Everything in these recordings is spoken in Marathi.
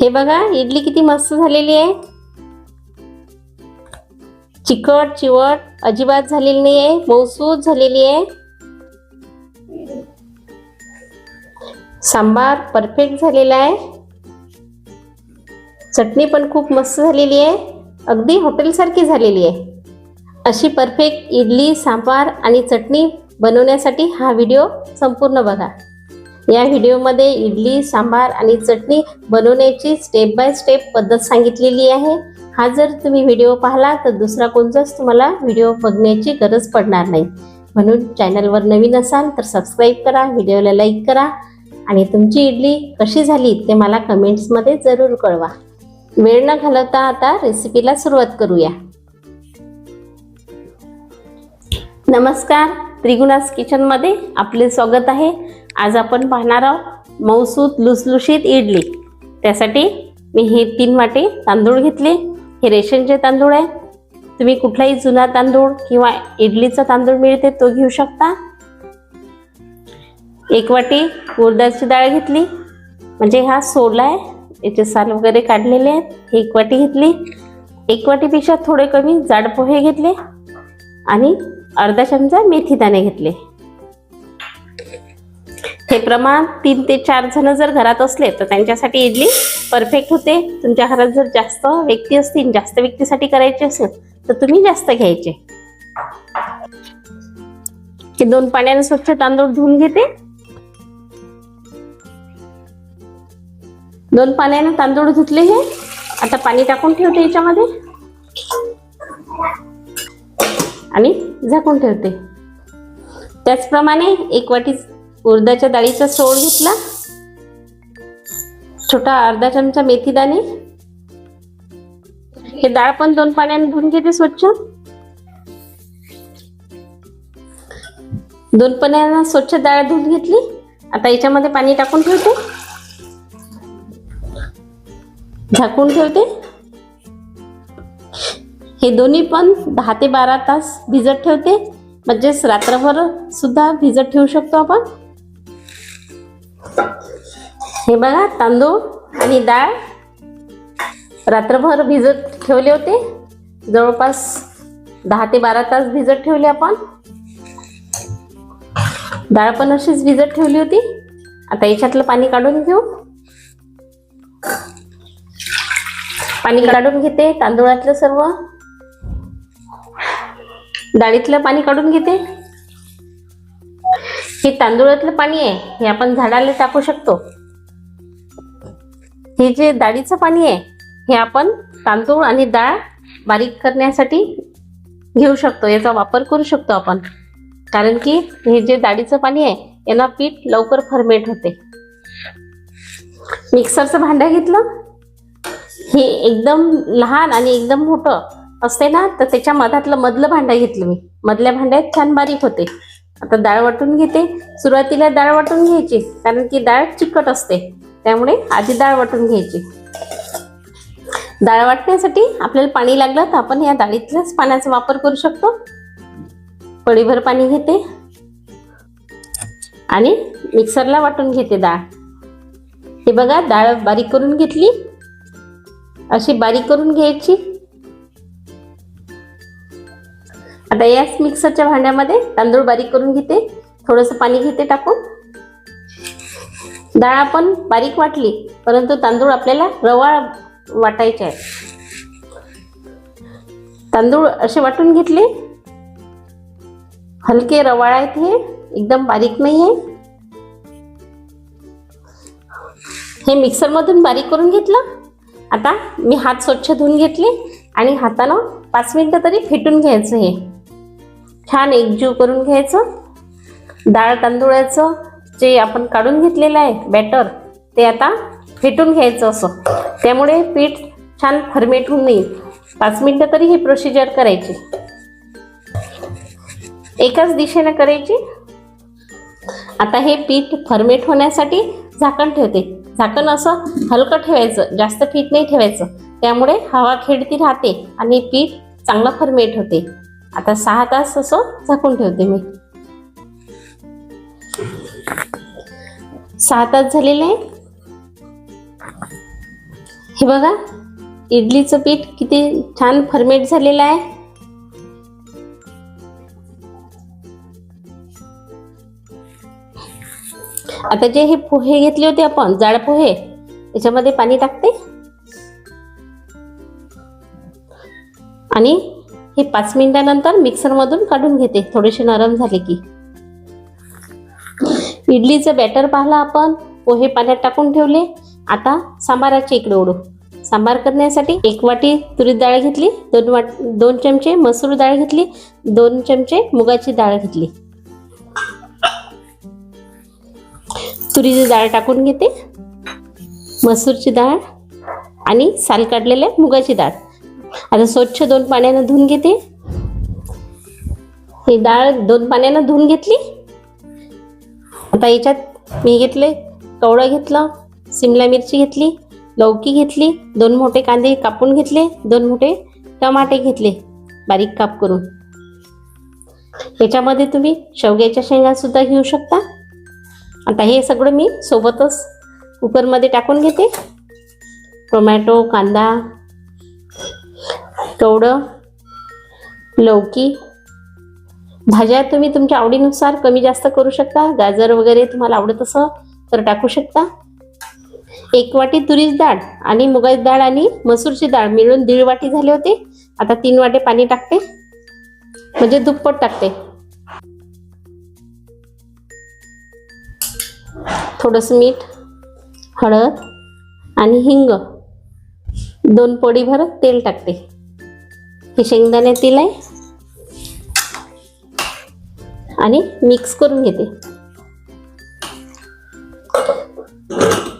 हे बघा इडली किती मस्त झालेली आहे. चिकट चिवट अजिबात झालेली नाही आहे मऊसूद झालेली आहे. सांबार परफेक्ट झालेला आहे. चटणी पण खूप मस्त झालेली आहे. अगदी हॉटेलसारखी झालेली आहे. अशी परफेक्ट इडली सांबार आणि चटणी बनवण्यासाठी हा व्हिडिओ संपूर्ण बघा. या व्हिडिओमध्ये इडली सांबार आणि चटणी बनवण्याची स्टेप बाय स्टेप पद्धत सांगितलेली आहे. हा जर तुम्ही व्हिडिओ पाहिला तर दुसरा कोणताच तुम्हाला व्हिडिओ बघण्याची गरज पडणार नाही. म्हणून चॅनलवर नवीन असाल तर सबस्क्राईब करा व्हिडिओला लाईक करा. आणि तुमची इडली कशी झाली ते मला कमेंट्समध्ये जरूर कळवा. वेळ न घालवता आता रेसिपीला सुरुवात करूया. नमस्कार. त्रिगुणास किचनमध्ये आपले स्वागत आहे. आज आपण पाहणार आहोत मौसूत लुसलुशीत इडली. त्यासाठी मी हे तीन वाटे तांदूळ घेतले. हे रेशनचे तांदूळ आहे. तुम्ही कुठलाही जुना तांदूळ किंवा इडलीचा तांदूळ मिळते तो घेऊ शकता. एक वाटी उडदाची डाळ घेतली. म्हणजे हा सोला आहे. याचे साल वगैरे काढलेले आहेत. एक वाटी घेतली. एक वाटीपेक्षा थोडे कमी जाड पोहे घेतले. आणि अर्धा चमचा मेथी दाणे घेतले. हे प्रमाण तीन ते चार जण जर घरात असले तर त्यांच्यासाठी इडली परफेक्ट होते. तुमच्या घरात जर जास्त व्यक्ती असतील जास्त व्यक्तीसाठी करायची असेल तर तुम्ही जास्त घ्यायचे. हे दोन पाण्याने स्वच्छ तांदूळ धुवून घेते. दोन पाण्याने तांदूळ धुतले हे. आता पाणी टाकून ठेवते याच्यामध्ये. आणि झाकून ठेवते. त्याचप्रमाणे एक वाटी उर्दाच्या डाळीचा सोळ घेतला. छोटा अर्धा चमचा मेथी दाणे. हे डाळ पण दोन पाण्याने धुवून घेते स्वच्छ. दोन पाण्यानं स्वच्छ डाळ धुवून घेतली. आता याच्यामध्ये पाणी टाकून ठेवते. झाकून ठेवते. हे दोन्ही पण दहा ते बारा तास भिजत ठेवते. म्हणजेच रात्रभर सुद्धा भिजत ठेवू शकतो आपण. हे बघा तांदूळ आणि डाळ रात्रभर भिजत ठेवले होते. जवळपास दहा ते बारा तास भिजत ठेवले आपण. डाळ पण अशीच भिजत ठेवली होती. आता याच्यातलं पाणी काढून घेऊ. पाणी काढून घेते तांदूळातलं सर्व. डाळीतलं पाणी काढून घेते. हे तांदूळातलं पाणी आहे हे आपण झाडाला टाकू शकतो. हे जे डाळीचं पाणी आहे हे आपण तांदूळ आणि डाळ बारीक करण्यासाठी घेऊ शकतो याचा वापर करू शकतो आपण. कारण की हे जे डाळीचं पाणी आहे यांना पीठ लवकर फर्मेट होते. मिक्सरचं भांडं घेतलं. हे एकदम लहान आणि एकदम मोठं असते ना तर त्याच्या मधातलं मधलं भांडं घेतलं मी. मधल्या भांड्यात छान बारीक होते. आता डाळ वाटून घेते. सुरुवातीला डाळ वाटून घ्यायची कारण की डाळ चिकट असते. त्यामुळे आधी डाळ वाटून घ्यायची. डाळ वाटण्यासाठी आपल्याला पाणी लागलं तर आपण या डाळीतल्याच पाण्याचा वापर करू शकतो. पडीभर पाणी घेते. आणि मिक्सरला वाटून घेते डाळ. हे बघा डाळ बारीक करून घेतली. अशी बारीक करून घ्यायची. आता याच मिक्सरच्या भांड्यामध्ये तांदूळ बारीक करून घेते. थोडंसं पाणी घेते टाकून. डाळ आपण बारीक वाटली परंतु तांदूळ आपल्याला रवाळ वाटायचे आहे. तांदूळ असे वाटून घेतले. हलके रवाळ आहेत हे एकदम बारीक नाही आहे. हे मिक्सरमधून बारीक करून घेतलं. आता मी हात स्वच्छ धुवून घेतले आणि हातानं पाच मिनटं तरी फेटून घ्यायचं हे छान एकजीव करून घ्यायचं. डाळ तांदूळाचं जे आपण काढून घेतलेलं आहे बॅटर ते आता फेटून घ्यायचं असं. त्यामुळे पीठ छान फर्मेट होऊन येईल. पाच मिनटं तरी ही प्रोसिजर करायची. एकाच दिशेनं करायची. आता हे पीठ फर्मेट होण्यासाठी झाकण ठेवते. झाकण असं हलकं ठेवायचं जास्त पीठ नाही ठेवायचं. त्यामुळे हवा खेळती राहते आणि पीठ चांगलं फर्मेट होते. आता सहा तास असं झाकून ठेवते मी. सहा तास झालेले आहे हे बघा इडलीचं पीठ किती छान फर्मेट झालेलं आहे. आता जे हे पोहे घेतले होते आपण जाड पोहे याच्यामध्ये पाणी टाकते? हे पाच मिनिटानंतर मिक्सरमधून काढून घेते. थोडेसे नरम झाले की. इडलीचं बॅटर पाहिलं आपण. पोहे पाण्यात टाकून ठेवले. आता सांबाराचे इकडे ओढू. सांबार करण्यासाठी एक वाटी तुरीत डाळ घेतली. दोन वाट दोन चमचे मसूर डाळ घेतली. दोन चमचे मुगाची डाळ घेतली. तुरीची डाळ टाकून घेते. मसूरची डाळ आणि साल काढलेल्या मुगाची डाळ. आता स्वच्छ दोन पाण्यानं धुवून घेते. ही डाळ दोन पाण्यानं धुवून घेतली. आता याच्यात मी घेतले कवळं घेतलं सिमला मिरची घेतली लौकी घेतली दोन मोठे कांदे कापून घेतले दोन मोठे टमाटे घेतले बारीक काप करून. याच्यामध्ये तुम्ही शेवग्याच्या शेंगा सुद्धा घेऊ शकता. आता हे सगळं मी सोबतच कुकरमध्ये टाकून घेते. टोमॅटो कांदा कवडं लौकी भाज्या तुम्ही तुमच्या आवडीनुसार कमी जास्त करू शकता. गाजर वगैरे तुम्हाला आवडत असं तर टाकू शकता. एक वाटी तुरीची डाळ आणि मुगाची डाळ आणि मसूरची डाळ मिळून दीड वाटी झाले होते. आता तीन वाटे पाणी टाकते. म्हणजे दुप्पट टाकते. थोडंसं मीठ हळद आणि हिंग. दोन पोळी भरत तेल टाकते. हे शेंगदाणे तेल आहे. आणि मिक्स करून घेते.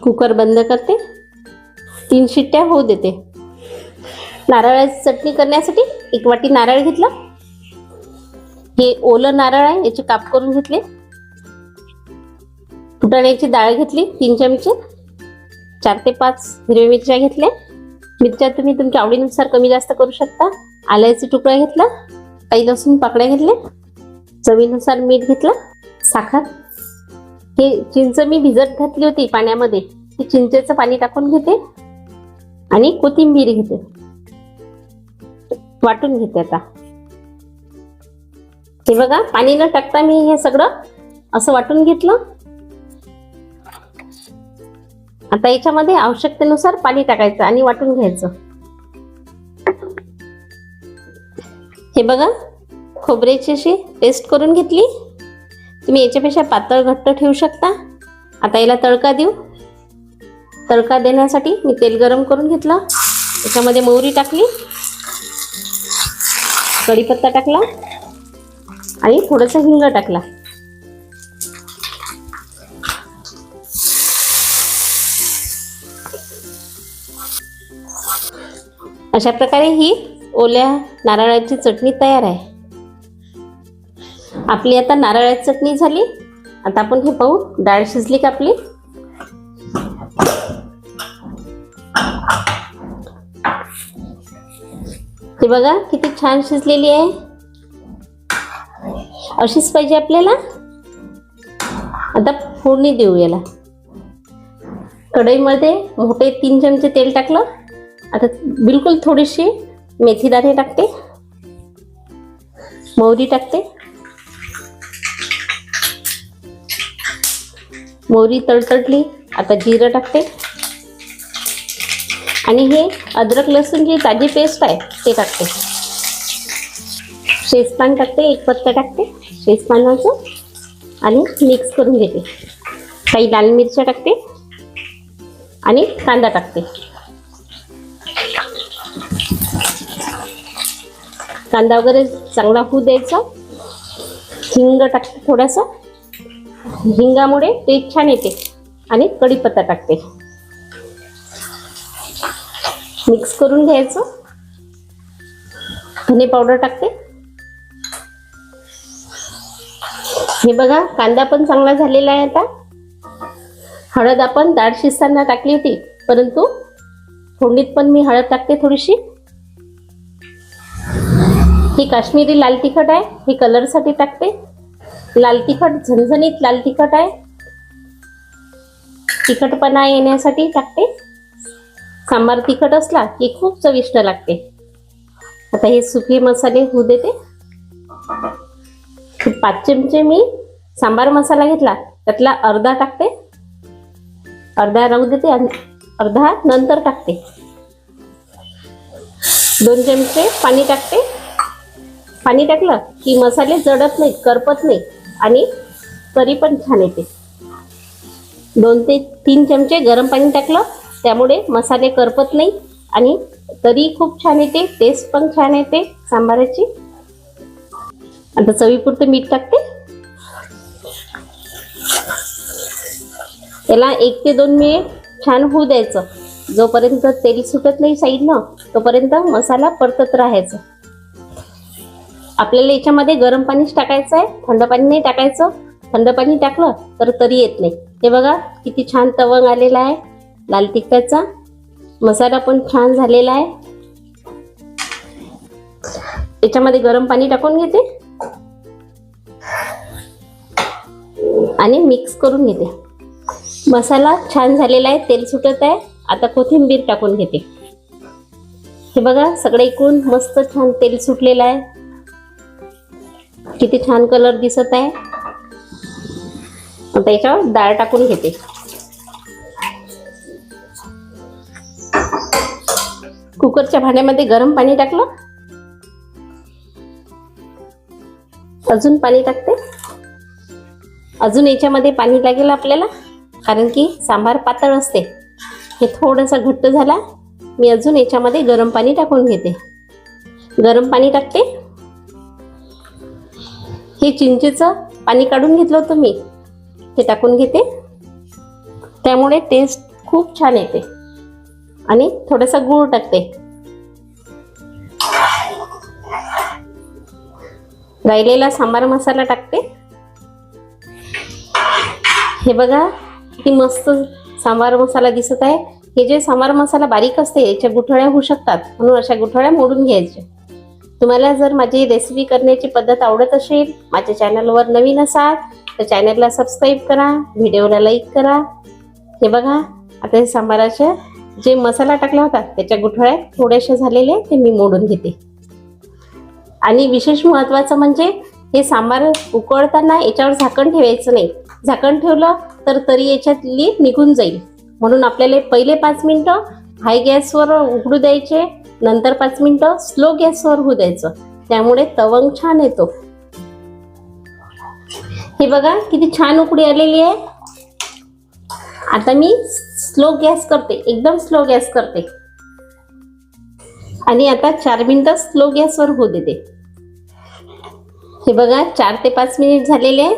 कुकर बंद करते. तीन शिट्ट्या होऊ देते. नारळाची चटणी करण्यासाठी एक वाटी नारळ घेतला. हे ओलं नारळ आहे याचे काप करून घेतले. फुटाण्याची डाळ घेतली तीन चमचे. चार ते पाच हिरव्या मिरच्या घेतल्या. मिरच्या तुम्ही तुमच्या आवडीनुसार कमी जास्त करू शकता. आल्याचा तुकडा घेतला काही लसूण पाकळ्या घेतल्या चवीनुसार मीठ घेतलं साखर. हे चिंच मी भिजत घातली होती पाण्यामध्ये ते चिंचेचं पाणी टाकून घेते आणि कोथिंबीर घेते. वाटून घेते आता. हे बघा पाणी न टाकता मी हे सगळं असं वाटून घेतलं. आता याच्यामध्ये आवश्यकतेनुसार पाणी टाकायचं आणि वाटून घ्यायचं. बघा खोबऱ्याची अशी पेस्ट करून घेतली. तुम्ही याच्यापेक्षा पातळ घट्ट ठेवू शकता. आता याला तडका देऊ. तडका देण्यासाठी मी तेल गरम करून घेतलं. त्याच्यामध्ये मोहरी टाकली. कढीपत्ता टाकला. आणि थोडंसं हिंग टाकला. अशा प्रकारे ही ओल्या नारळाची चटणी तयार आहे. आपली आता नारळाची चटणी झाली. आता आपण हे पाहू. डाळ शिजली का आपली? हे बघा किती छान शिजलेली आहे. अशीच पाहिजे आपल्याला. आता फोडणी देऊ याला. कढईमध्ये मोठे तीन चमचे तेल टाकलं. आता बिलकुल थोडीशी मेथी दाणे टाकते. मोहरी टाकते. मोहरी तडतडली आता जिरं टाकते. आणि हे अद्रक लसूण जी ताजी पेस्ट आहे ते टाकते. शेजपान टाकते एक पत्ता टाकते शेजपानाचं. आणि मिक्स करून घेते. काही लाल मिरच्या टाकते. आणि कांदा टाकते. कांदा वगैरे चांगला होऊ द्यायचा. हिंग टाकते थोडासा. हिंगामुळे ते छान येते आणि कढीपत्ता टाकते. मिक्स करून घ्यायचं. धने पावडर टाकते. हे बघा कांदा पण चांगला झालेला आहे आता. हळद आपण डाळ शिजताना टाकली होती परंतु फोडणीत पण मी हळद टाकते थोडीशी. ही काश्मीरी लाल तिखट आहे. ही कलरसाठी टाकते. लाल तिखट झणझणीत लाल तिखट आहे. तिखटपणा येण्यासाठी टाकते. सांबार तिखट असला की खूप चविष्ट लागते. आता हे सुके मसाले होऊ देते. पाच चमचे मी सांबार मसाला घेतला. त्यातला अर्धा टाकते. अर्धा राहू देते आणि अर्धा नंतर टाकते. दोन चमचे पाणी टाकते. पाणी टाकलं की मसाले जडत नाहीत करपत नाही आणि तरी पण छान येते. दोन ते तीन चमचे गरम पाणी टाकलं त्यामुळे मसाले करपत नाही आणि तरी खूप छान येते टेस्ट पण छान येते सांबाराची. आता चवीपुरतं मीठ टाकते. त्याला एक ते दोन मिनिट छान होऊ द्यायचं. जोपर्यंत तेल सुटत नाही साईडनं तोपर्यंत मसाला परतत राहायचं. आपल्याला याच्यामध्ये गरम पाणीच टाकायचं आहे थंड पाणी नाही टाकायचं. थंड पाणी टाकलं तर तरी येत नाही. हे बघा किती छान तवंग आलेला आहे लाल तिखटाचा. मसाला पण छान झालेला आहे. याच्यामध्ये गरम पाणी टाकून घेते. आणि मिक्स करून घेते. मसाला छान झालेला आहे तेल सुटत आहे. आता कोथिंबीर टाकून घेते. हे बघा सगळे इकडून मस्त छान तेल सुटलेलं आहे. किती छान कलर दिसत आहे. आता याच्यावर डाळ टाकून घेते. कुकरच्या भांड्यामध्ये गरम पाणी टाकलं. अजून पाणी टाकते. अजून याच्यामध्ये पाणी लागेल आपल्याला कारण की सांबार पातळ असते. हे थोडंसं घट्ट झाला. मी अजून याच्यामध्ये गरम पाणी टाकून घेते. गरम पाणी टाकते. हे चिंचेचं पाणी काढून घेतलं होतं मी. हे टाकून घेते. त्यामुळे टेस्ट खूप छान येते. आणि थोडासा गूळ टाकते. राहिलेला सांबार मसाला टाकते. हे बघा किती मस्त सांबार मसाला दिसत आहे. हे जे सांबार मसाला बारीक असते याच्या गुठळ्या होऊ शकतात. म्हणून अशा गुठळ्या मोडून घ्यायच्या. तुम्हाला जर माझी रेसिपी करण्याची पद्धत आवडत असेल माझ्या चॅनलवर नवीन असाल तर चॅनलला सबस्क्राईब करा व्हिडिओला लाईक करा. हे बघा आता हे सांबाराचे जे मसाला टाकला होता त्याच्या गुठळ्यात थोड्याशा झालेले ते मी मोडून घेते. आणि विशेष महत्त्वाचं म्हणजे हे सांबार उकळताना याच्यावर झाकण ठेवायचं नाही. झाकण ठेवलं तर तरी याच्यातली निघून जाईल. म्हणून आपल्याला पहिले पाच मिनटं हाय गॅसवर उघडू द्यायचे नंतर पाच मिनटं स्लो गॅसवर होऊ द्यायचं. त्यामुळे तवंग छान येतो. हे बघा किती छान उकडी आलेली आहे. आता मी स्लो गॅस करते एकदम स्लो गॅस करते. आणि आता चार मिनिटं स्लो गॅसवर होऊ देते. हे बघा चार ते पाच मिनिट झालेले आहे.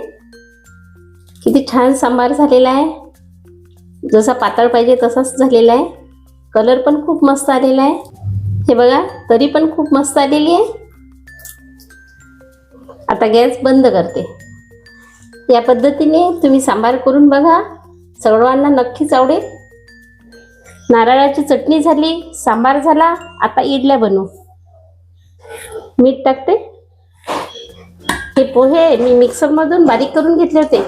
किती छान सांबार झालेला आहे. जसा पातळ पाहिजे तसाच झालेला आहे. कलर पण खूप मस्त आलेला आहे. हे बघा तरी पण खूप मस्त आलेली आहे. आता गॅस बंद करते. या पद्धतीने तुम्ही सांबार करून बघा. सर्वांना नक्कीच आवडेल. नारळाची चटणी झाली सांबार झाला आता इडल्या बनवू. मीठ टाकते. हे पोहे मी मिक्सरमधून बारीक करून घेतले होते.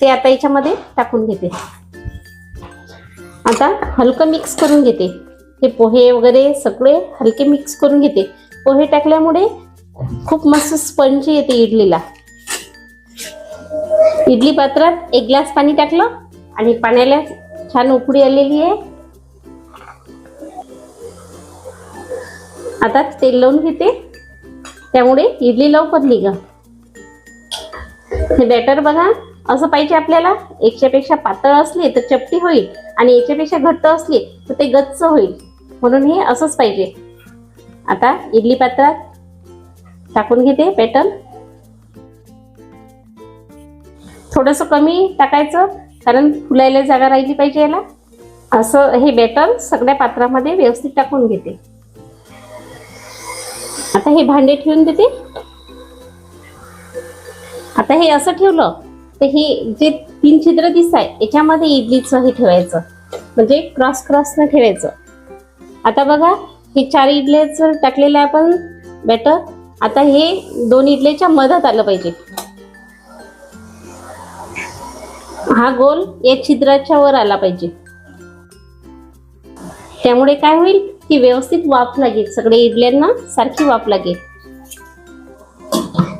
ते आता याच्यामध्ये टाकून घेते. आता हलकं मिक्स करून घेते. हे पोहे वगैरे सगळे हलके मिक्स करून घेते. पोहे टाकल्यामुळे खूप मस्त स्पंज येते इडलीला. इडली पात्रात एक ग्लास पाणी टाकलं आणि पाण्याला छान उकडी आलेली आहे. आता तेल लावून घेते. त्यामुळे इडली लवकर निघा हे बॅटर बघा असं पाहिजे आपल्याला. एकच्यापेक्षा पातळ असले तर चपटी होईल आणि याच्यापेक्षा घट्ट असले तर ते गच्च होईल. म्हणून हे असंच पाहिजे. आता इडली पात्रात टाकून घेते पॅटर्न थोडंसं कमी टाकायचं कारण फुलायला जागा राहिली पाहिजे याला. असं हे बॅटर सगळ्या पात्रामध्ये व्यवस्थित टाकून घेते. आता हे भांडे ठेवून देते. आता हे असं ठेवलं तर हे जे तीन छिद्र दिसत आहे याच्यामध्ये इडलीचं हे ठेवायचं. म्हणजे क्रॉस क्रॉसनं ठेवायचं. आता बघा हे चार इडल्याचं टाकलेलं आहे आपण बॅटर आता हे दोन इडलेच्या मधात आलं पाहिजे. हा गोल या छिद्राच्या वर आला पाहिजे. त्यामुळे काय होईल? की व्यवस्थित वाफ लागेल. सगळे इडल्यांना सारखी वाफ लागेल.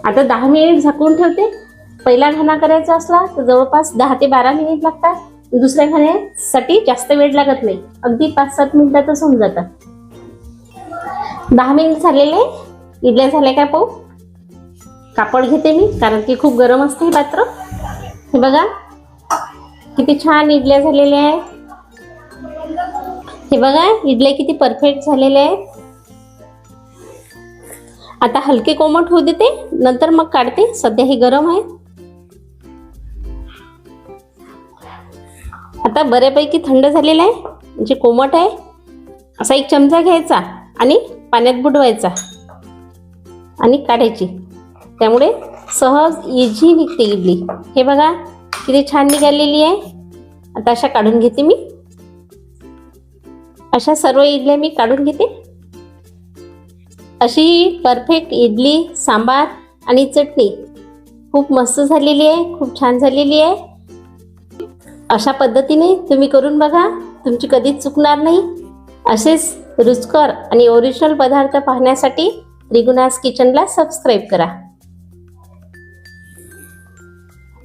आता दहा मिनिट झाकून ठेवते. पहिला घाणा करायचा असला तर जवळपास दहा ते बारा मिनिट लागतात. दुसऱ्या खाण्यासाठी जास्त वेळ लागत नाही. अगदी पाच सात मिनिटातच होऊन जातात. दहा मिनिट झालेले. इडल्या झाल्या काय पाहू? कापड घेते मी कारण की खूप गरम असते हे पात्र. हे बघा. किती छान इडल्या झालेल्या आहेत. हे बघा इडल्या किती परफेक्ट झालेल्या आहेत. आता हलके कोमट होऊ देते नंतर मग काढते. सध्या हे गरम आहे. आता बऱ्यापैकी थंड झालेलं आहे. म्हणजे कोमट आहे. असा एक चमचा घ्यायचा आणि पाण्यात बुडवायचा. आणि काढायची. त्यामुळे सहज इझी निघते इडली. हे बघा किती छान निघालेली आहे. आता अशा काढून घेते मी. अशा सर्व इडल्या मी काढून घेते. अशी परफेक्ट इडली सांबार आणि चटणी खूप मस्त झालेली आहे. खूप छान झालेली आहे. अशा पद्धतीने तुम्ही करून बघा. तुमची कधीच चुकणार नाही. असेच रुचकर आणि ओरिजिनल पदार्थ पाहण्यासाठी त्रिगुणास किचनला सबस्क्राईब करा.